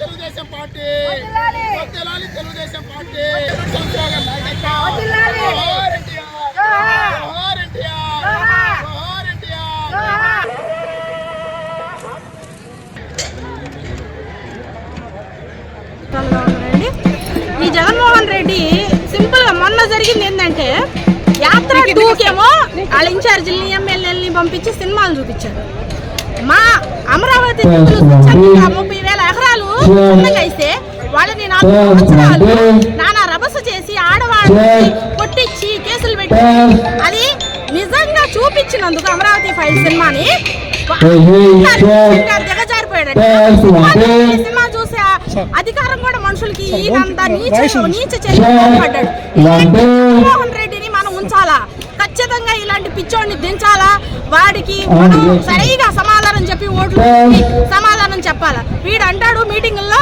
Telugu Desam party. Telugu Desam party. ఈ జగన్మోహన్ రెడ్డి సింపుల్గా మొన్న జరిగింది ఏంటంటే యాత్ర టూకేమో వాళ్ళ ఇన్ఛార్జీని ఎమ్మెల్యేలని పంపించి సినిమాలు చూపించారు. మా అమరావతి ముప్పై వేల ఎకరాలు ఇస్తే వాళ్ళని నాలుగు సంవత్సరాలు నానా రభస చేసి ఆడవాళ్ళని కొట్టించి కేసులు పెట్టి అది నిజంగా చూపించినందుకు అమరావతి ఫైల్ సినిమాని దిగజారిపోయాడు సినిమా. చూసే అధికారం కూడా మనుషులకి ఈయనంత నీచ నీచ పడ్డాడు. ఖచ్చితంగా ఇలాంటి పిచ్చోడిని దించాలా? వాడికి మనం సరిగా సమాధానం చెప్పి ఓట్లు సమాధానం చెప్పాలా? వీడు అంటాడు మీటింగుల్లో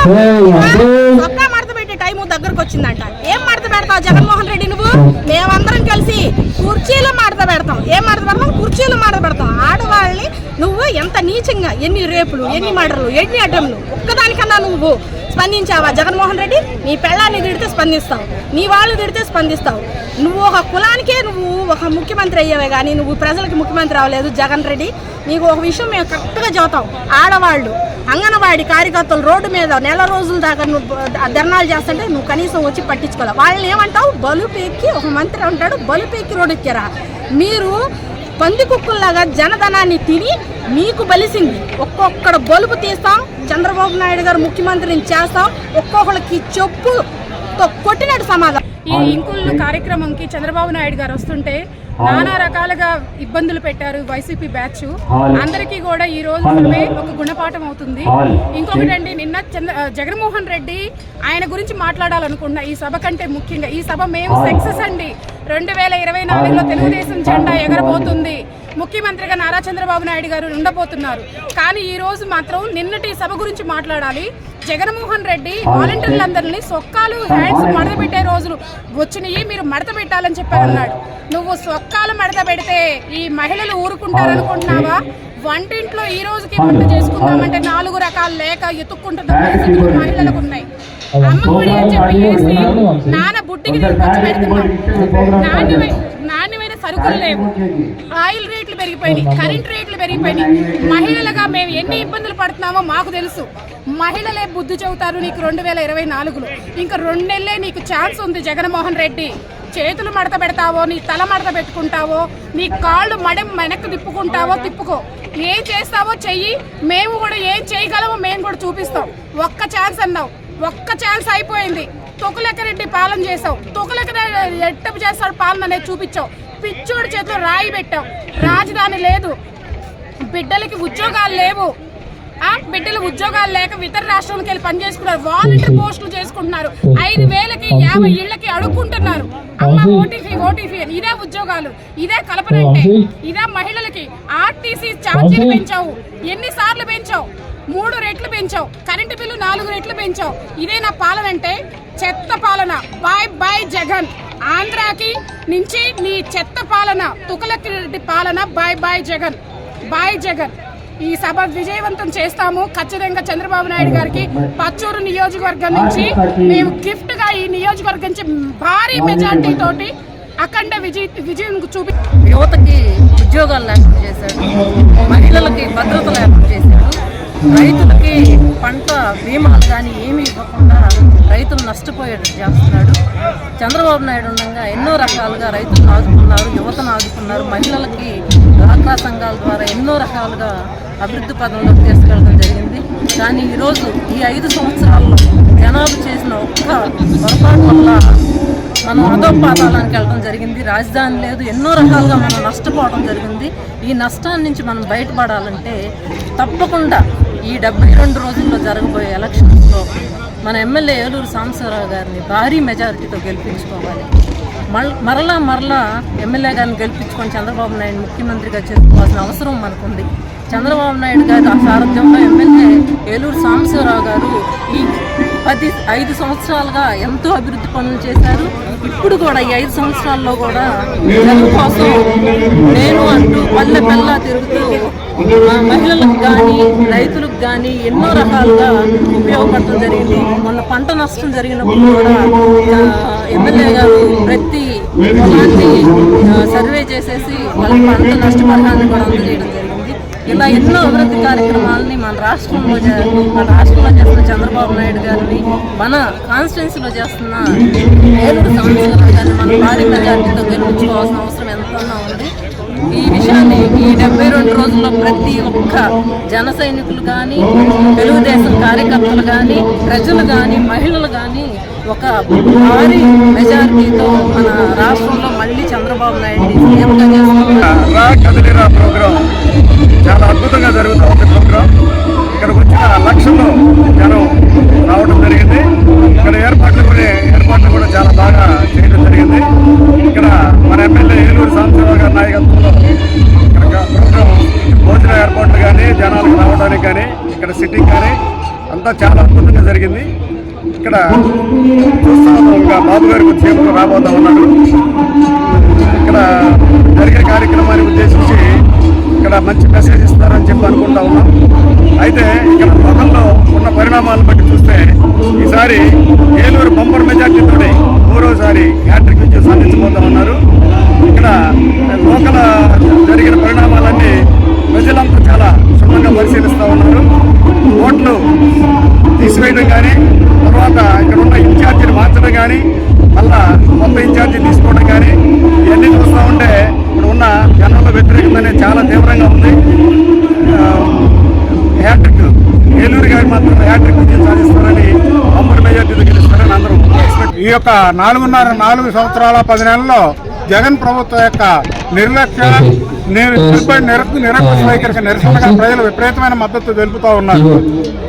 ఒక్క మడత పెట్టే టైం దగ్గరకు వచ్చిందంట. ఏం మడత పెడతావు జగన్మోహన్ రెడ్డి నువ్వు? మేమందరం కలిసి కుర్చీలు మడత పెడతాం. ఏం మడత పెడతాం? కుర్చీలు మడత పెడతాం. ఆడవాళ్ళని నువ్వు ఎంత నీచంగా ఎన్ని రేపులు ఎన్ని మర్డర్లు ఎన్ని అడ్డంలు ఒక్కదానికన్నా నువ్వు స్పందించావా? జగన్మోహన్ రెడ్డి నీ పెళ్ళాన్ని తిడితే స్పందిస్తావు. నీ వాళ్ళు తిడితే స్పందిస్తావు. నువ్వు ఒక కులానికే నువ్వు ఒక ముఖ్యమంత్రి అయ్యేవే కానీ నువ్వు ప్రజలకు ముఖ్యమంత్రి అవ్వలేదు. జగన్ రెడ్డి నీకు ఒక విషయం మేము కరెక్ట్గా చెబుతాం. ఆడవాళ్ళు అంగన్వాడి కార్యకర్తలు రోడ్డు మీద నెల రోజుల దాకా నువ్వు ధర్నాలు చేస్తుంటే నువ్వు కనీసం వచ్చి పట్టించుకోవాలి వాళ్ళని ఏమంటావు? బలుపు ఎక్కి ఒక మంత్రి ఉంటాడు బలుపు ఎక్కి రోడ్డు ఎక్కారా? మీరు పంది కుక్కల్లాగా జనధనాన్ని తిని మీకు బలిసింది. ఒక్కొక్కడ బలుపు తీస్తాం చంద్రబాబు నాయుడు గారు ముఖ్యమంత్రిని చేస్తాం. ఒక్కొక్కరికి చెప్పుతో కొట్టినట్టు సమాధానం ఈ ఇంకుళ్ళు కార్యక్రమంకి చంద్రబాబు నాయుడు గారు వస్తుంటే నానా రకాలుగా ఇబ్బందులు పెట్టారు వైసీపీ బ్యాచ్. అందరికీ కూడా ఈ రోజు మనమే ఒక గుణపాఠం అవుతుంది. ఇంకొకటి అండి నిన్న చంద్ర జగన్మోహన్ రెడ్డి ఆయన గురించి మాట్లాడాలనుకున్న ఈ సభ కంటే ముఖ్యంగా ఈ సభ మేము సక్సెస్ అండి. రెండు వేల ఇరవై నాలుగులో తెలుగుదేశం జెండా ఎగరబోతుంది. ముఖ్యమంత్రిగా నారా చంద్రబాబు నాయుడు గారు ఉండబోతున్నారు. కానీ ఈ రోజు మాత్రం నిన్నటి సభ గురించి మాట్లాడాలి. జగన్మోహన్ రెడ్డి వాలంటీర్లందరినీ సొక్కాలు హ్యాండ్స్ మడత పెట్టే రోజులు వచ్చినాయి మీరు మడత పెట్టాలని చెప్పారన్నాడు. నువ్వు సొక్కాలు మడత పెడితే ఈ మహిళలు ఊరుకుంటారనుకుంటున్నావా? వంటింట్లో ఈ రోజుకి వంట చేసుకుందామంటే నాలుగు రకాల లేక ఎత్తుక్కుంటున్న పరిస్థితులు మహిళలకు ఉన్నాయి. అమ్మఒడి అని చెప్పి నాన్న పెడుతున్నాం నాణ్యమైన నాణ్యమైన సరుకులు లేవు. ఆయిల్ రేట్లు పెరిగిపోయినాయి కరెంట్ రేట్లు పెరిగిపోయినాయి. మహిళలుగా మేము ఎన్ని ఇబ్బందులు పడుతున్నామో మాకు తెలుసు. మహిళలే బుద్ధి చెబుతారు నీకు రెండు వేల ఇరవై నాలుగులో. ఇంకా రెండు నెలలే నీకు ఛాన్స్ ఉంది జగన్మోహన్ రెడ్డి. చేతులు మడత పెడతావో నీ తల మడత పెట్టుకుంటావో నీ కాళ్ళు మడెం వెనక్కి తిప్పుకుంటావో తిప్పుకో. ఏం చేస్తావో చెయ్యి. మేము కూడా ఏం చేయగలమో మేము కూడా చూపిస్తాం. ఒక్క ఛాన్స్ అన్నావు. ఒక్క ఛాన్స్ అయిపోయింది. తొకులెక్క రెడ్డి పాలన చేసావు. తొకులెక్క ఎట్టపు చేస్తాడు పాలన అనేది చూపించావు. పిచ్చోడి చేతిలో రాయి పెట్టావు రాజధాని లేదు. బిడ్డలకి ఉద్యోగాలు లేవు. ఆ? బిడ్డలు ఉద్యోగాలు లేక ఇతర రాష్ట్రాలకు వెళ్ళి పని చేసుకున్నారు. వాలంటీర్ పోస్టులు చేసుకుంటున్నారు. ఐదు వేలకి యాభై ఇళ్ళకి అడుక్కుంటున్నారు. అమ్మ అని. ఇదే ఉద్యోగాలు. ఇదే కల్పన అంటే ఇదే మహిళలకి ఆర్టీసీ ఛార్జీలు పెంచావు. ఎన్నిసార్లు పెంచావు? మూడు రెట్లు పెంచావు. కరెంటు బిల్లు నాలుగు రెట్లు పెంచావు. ఇదే నా పాలన అంటే చెత్త పాలన. Bye bye Jagan. ఆంధ్రాకి నుంచి నీ చెత్త పాలన తుకలకి రెడ్డి పాలన. Bye bye Jagan. Bye Jagan. ఈ సభ విజయవంతం చేస్తాము. ఖచ్చితంగా చంద్రబాబు నాయుడు గారికి పచ్చూరు నియోజకవర్గం నుంచి మేము గిఫ్ట్గా ఈ నియోజకవర్గం నుంచి భారీ మెజార్టీ తోటి అఖండ విజయ విజయం చూపి యువతకి ఉద్యోగాలు లేకుండా చేశాడు. మహిళలకి భద్రత లేకుండా చేశాడు. రైతులకి పంట బీమాలు కానీ ఏమీ ఇవ్వకుండా రైతులు నష్టపోయేట్టు చేస్తున్నాడు. చంద్రబాబు నాయుడు ఉండగా ఎన్నో రకాలుగా రైతులను ఆదుకున్నారు యువతను ఆదుకున్నారు. మహిళలకి డ్వాక్రా సంఘాల ద్వారా ఎన్నో రకాలుగా అభివృద్ధి పదంలోకి తీసుకెళ్ళడం జరిగింది. కానీ ఈరోజు ఈ ఐదు సంవత్సరాల్లో జనాలు చేసిన ఒక్క పొరపాటు వల్ల మనం అధోపాతాళానికి వెళ్ళడం జరిగింది. రాజధాని లేదు. ఎన్నో రకాలుగా మనం నష్టపోవడం జరిగింది. ఈ నష్టాన్ని నుంచి మనం బయటపడాలంటే తప్పకుండా ఈ డెబ్బై రెండు రోజుల్లో జరగబోయే ఎలక్షన్స్లో మన ఎమ్మెల్యే ఏలూరు సాంబశివరావు గారిని భారీ మెజారిటీతో గెలిపించుకోవాలి. మల్ మరలా మరలా ఎమ్మెల్యే గారిని గెలిపించుకొని చంద్రబాబు నాయుడు ముఖ్యమంత్రిగా చేసుకోవాల్సిన అవసరం మనకుంది. చంద్రబాబు నాయుడు గారి సారథ్యంలో ఎమ్మెల్యే ఏలూరు సాంబశివరావు గారు ఈ పది ఐదు సంవత్సరాలుగా ఎంతో అభివృద్ధి పనులు చేశారు. ఇప్పుడు కూడా ఈ ఐదు సంవత్సరాల్లో కూడా కోసం నేను అంటూ పల్లె పల్ల తిరుగుతూ మహిళలకు కానీ రైతులకు కానీ ఎన్నో రకాలుగా ఉపయోగపడటం జరిగింది. మొన్న పంట నష్టం జరిగినప్పుడు కూడా ఎమ్మెల్యే గారు ప్రతి పొలాన్ని సర్వే చేసేసి వాళ్ళ పంట నష్టపరిహారాన్ని కూడా అందజేయడం జరిగింది. ఇలా ఎన్నో అభివృద్ధి కార్యక్రమాలని మన రాష్ట్రంలో మన రాష్ట్రంలో చేస్తున్న చంద్రబాబు నాయుడు గారిని మన కాన్స్టిట్యున్సీలో చేస్తున్న ఏలూరు సంవత్సరాలు గారిని మన భారీ మెజార్టీతో గెలిపించుకోవాల్సిన అవసరం ఎంతైనా ఉంది. ఈ విషయాన్ని ఈ రోజుల్లో ప్రతి ఒక్క జన సైనికులు కానీ తెలుగుదేశం కార్యకర్తలు కానీ ప్రజలు కానీ మహిళలు కానీ ఒక భారీ మెజారిటీతో మన రాష్ట్రంలో మళ్ళీ చంద్రబాబు నాయుడు సీఎంగా చేస్తున్నారు చాలా అద్భుతంగా జరుగుతుంది ఉంది ప్రోగ్రాం. అంతా చాలా అద్భుతంగా జరిగింది. ఇక్కడ చూస్తా బాబు గారికి వచ్చేపు రాబోతా ఉన్నాడు ఇక్కడ జరిగే కార్యక్రమాన్ని ఉద్దేశించి ఇక్కడ మంచి మెసేజ్ ఇస్తారని చెప్పి అనుకుంటా ఉన్నాం. అయితే ఇక్కడ గతంలో ఉన్న పరిణామాలను బట్టి చూస్తే ఈసారి ఏలూరు బంపర్ మెజార్టీతోనే మూడోసారి హ్యాట్రిక్ విజయం వ్యతిరేకత అనేది చాలా తీవ్రంగా ఉంది. హ్యాట్రిక్ ఏలూరు గారి మాత్రం హ్యాట్రిక్ విజయం సాధిస్తారని అంబర్ మెజార్టీతో గెలుస్తారని అందరూ ఈ యొక్క నాలుగున్నర నాలుగు సంవత్సరాల పది నెలల్లో జగన్ ప్రభుత్వం యొక్క నిర్లక్ష్య నిర్- నిరప- నిర- నిరంకుశ వైఖరికి నిరసనగా ప్రజలు విపరీతమైన మద్దతు తెలుపుతూ ఉన్నారు.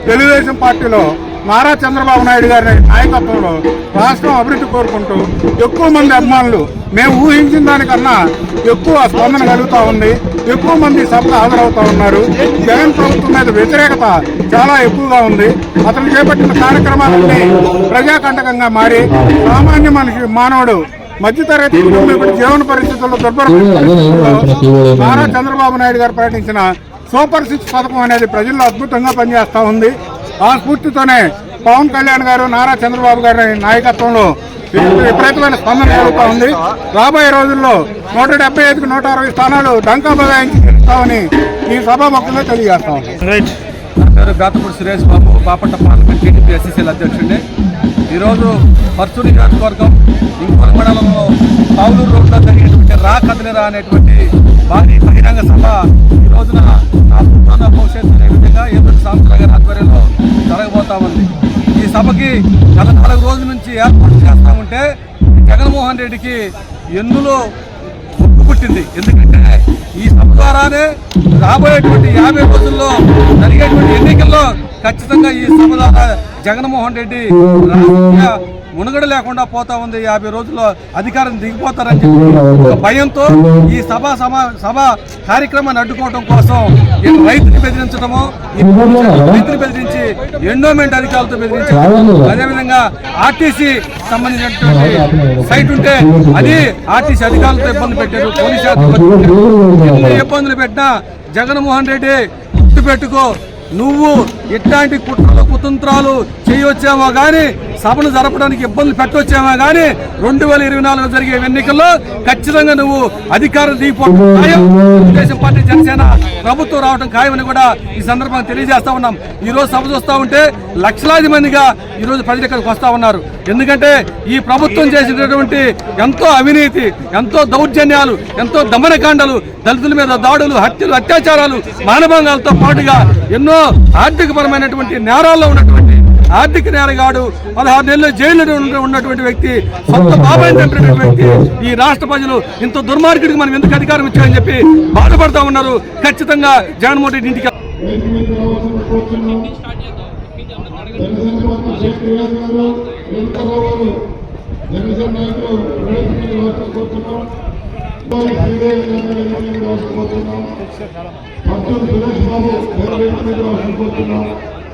తెలుగుదేశం పార్టీలో నారా చంద్రబాబు నాయుడు గారి నాయకత్వంలో రాష్ట్రం అభివృద్ధి కోరుకుంటూ ఎక్కువ మంది అభిమానులు మేము ఊహించిన దానికన్నా ఎక్కువ స్పందన కలుగుతూ ఉంది. ఎక్కువ మంది సభకు హాజరవుతూ ఉన్నారు. జగన్ ప్రభుత్వం మీద వ్యతిరేకత చాలా ఎక్కువగా ఉంది. అతను చేపట్టిన కార్యక్రమాలన్నీ ప్రజాకంటకంగా మారి సామాన్య మనిషి మానవుడు మధ్యతరగతి కుటుంబం ఇప్పుడు జీవన పరిస్థితుల్లో దుర్భర నారా చంద్రబాబు నాయుడు గారు ప్రకటించిన సూపర్ సిక్స్ పథకం అనేది ప్రజల్లో అద్భుతంగా పనిచేస్తూ ఉంది. ఆ స్ఫూర్తితోనే పవన్ కళ్యాణ్ గారు నారా చంద్రబాబు గారి నాయకత్వంలో విపరీతమైన స్పందన జరుగుతూ ఉంది. రాబోయే రోజుల్లో నూట డెబ్బై ఐదుకు నూట అరవై స్థానాలు డంకా బదాయించామని ఈ సభాముఖంగా తెలియజేస్తా ఉన్నాం. నా పేరు సురేష్ బాబు బాపట్ల పార్లమెంట్ టీడీపీ ఎస్సీసీల అధ్యక్షుడిని. ఈరోజు పర్సూరి నియోజకవర్గం ఇంకోల మండలంలో పావులూరు రోడ్లో జరిగినటువంటి రా కదలిరా అనేటువంటి భారీ బహిరంగ సభ ఈ రోజున నా పుట్టిన భవిష్యత్తు అనే విధంగా ఏదో సాంస్కృతిక గారి ఆధ్వర్యంలో జరగబోతా ఉంది. ఈ సభకి గత నాలుగు రోజుల నుంచి ఏర్పాటు చేస్తా ఉంటే జగన్మోహన్ రెడ్డికి ఎన్నులో ఒప్పు పుట్టింది. ఎందుకంటే ఈ సభ ద్వారానే రాబోయేటువంటి యాభై ఖచ్చితంగా ఈ సభ జగన్మోహన్ రెడ్డి రాజకీయ మునుగడ లేకుండా పోతా ఉంది. యాభై రోజుల్లో అధికారం దిగిపోతారని చెప్పి భయంతో ఈ సభ సమా సభ కార్యక్రమాన్ని అడ్డుకోవడం కోసం రైతుని బెదిరించడము రైతుని బెదిరించి ఎండోమెంట్ అధికారులతో బెదిరించడం అదేవిధంగా ఆర్టీసీ సంబంధించినటువంటి సైట్ ఉంటే అది ఆర్టీసీ అధికారులతో ఇబ్బంది పెట్టారు. పోలీసు ఇబ్బందులు పెట్టినా జగన్మోహన్ రెడ్డి గుర్తు పెట్టుకో నువ్వు ఇట్లాంటి కుట్రలు కుతంత్రాలు చేయొచ్చామో కానీ సభను జరపడానికి ఇబ్బందులు పెట్టొచ్చామో కానీ రెండు వేల ఇరవై నాలుగు జరిగే ఎన్నికల్లో ఖచ్చితంగా నువ్వు అధికారం దిగిపోవడం ఖాయం. తెలుగుదేశం పార్టీ జనసేన ప్రభుత్వం రావడం ఖాయమని కూడా ఈ సందర్భంగా తెలియజేస్తా ఉన్నాం. ఈ రోజు సభ చూస్తా ఉంటే లక్షలాది మందిగా ఈ రోజు ప్రజలు ఇక్కడికి వస్తా ఉన్నారు. ఎందుకంటే ఈ ప్రభుత్వం చేసినటువంటి ఎంతో అవినీతి ఎంతో దౌర్జన్యాలు ఎంతో దమనకాండలు దళితుల మీద దాడులు హత్యలు అత్యాచారాలు మానభంగాలతో పాటుగా ఎన్నో ఆర్థిక ఆర్థికపరమైనటువంటి నేరాల్లో ఉన్నటువంటి ఆర్థిక నేరగాడు పదహారు నెలలు జైల్లో ఉన్నటువంటి వ్యక్తి సొంత బాబాయ్ చంపినటువంటి వ్యక్తి ఈ రాష్ట్ర ప్రజలు ఇంత దుర్మార్గుడికి మనం ఎందుకు అధికారం ఇచ్చామని చెప్పి బాధపడతా ఉన్నారు. ఖచ్చితంగా జగన్మోహన్ రెడ్డి ఇంటికి జనసేన నాయకులు రైతులు సురేష్ బాబు